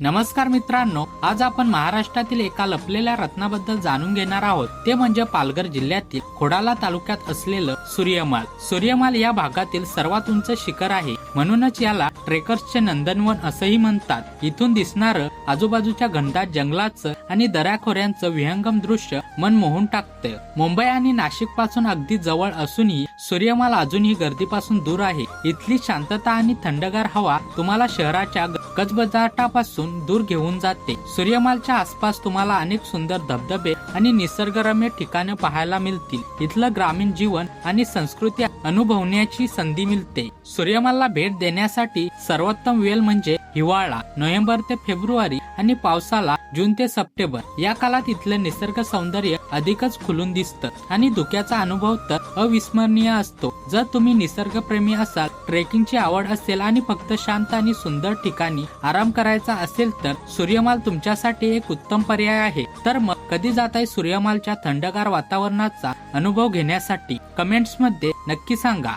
नमस्कार मित्रांनो आज आपण महाराष्ट्रातील एका लपलेल्या रत्नाबद्दल जाणून घेणार आहोत. ते म्हणजे पालघर जिल्ह्यातील खोडाला तालुक्यात असलेलं सूर्यमाल. सूर्यमाल या भागातील सर्वात उंच शिखर आहे. म्हणूनच याला ट्रेकर्सचे नंदनवन असंही म्हणतात. इथून दिसणारं आजूबाजूच्या घनदाट जंगलाचं आणि दऱ्याखोऱ्यांचं विहंगम दृश्य मन मोहून टाकतं. मुंबई आणि नाशिकपासून अगदी जवळ असूनही सूर्यमाल अजूनही गर्दीपासून दूर आहे. इथली शांतता आणि थंडगार हवा तुम्हाला शहराच्या गजबजाटापासून दूर घेऊन जाते. सूर्यमालच्या आसपास तुम्हाला अनेक सुंदर धबधबे आणि निसर्गरम्य ठिकाणे पाहायला मिळतील. इथलं ग्रामीण जीवन आणि संस्कृती अनुभवण्याची संधी मिळते. सूर्यमालला भेट देण्यासाठी सर्वोत्तम वेळ म्हणजे हिवाळा नोव्हेंबर ते फेब्रुवारी आणि पावसाला जून ते सप्टेंबर या काळात इथलं निसर्ग सौंदर्य अधिकच खुलून दिसतं. आणि धुक्याचा अनुभव तर अविस्मरणीय असतो. जर तुम्ही निसर्गप्रेमी असाल ट्रेकिंगची आवड असेल आणि फक्त शांत आणि सुंदर ठिकाणी आराम करायचा असेल तर सूर्यमाल तुमच्यासाठी एक उत्तम पर्याय आहे. तर मग कधी जाताय सूर्यमालच्या थंडगार वातावरणाचा अनुभव घेण्यासाठी? कमेंट्समध्ये नक्की सांगा.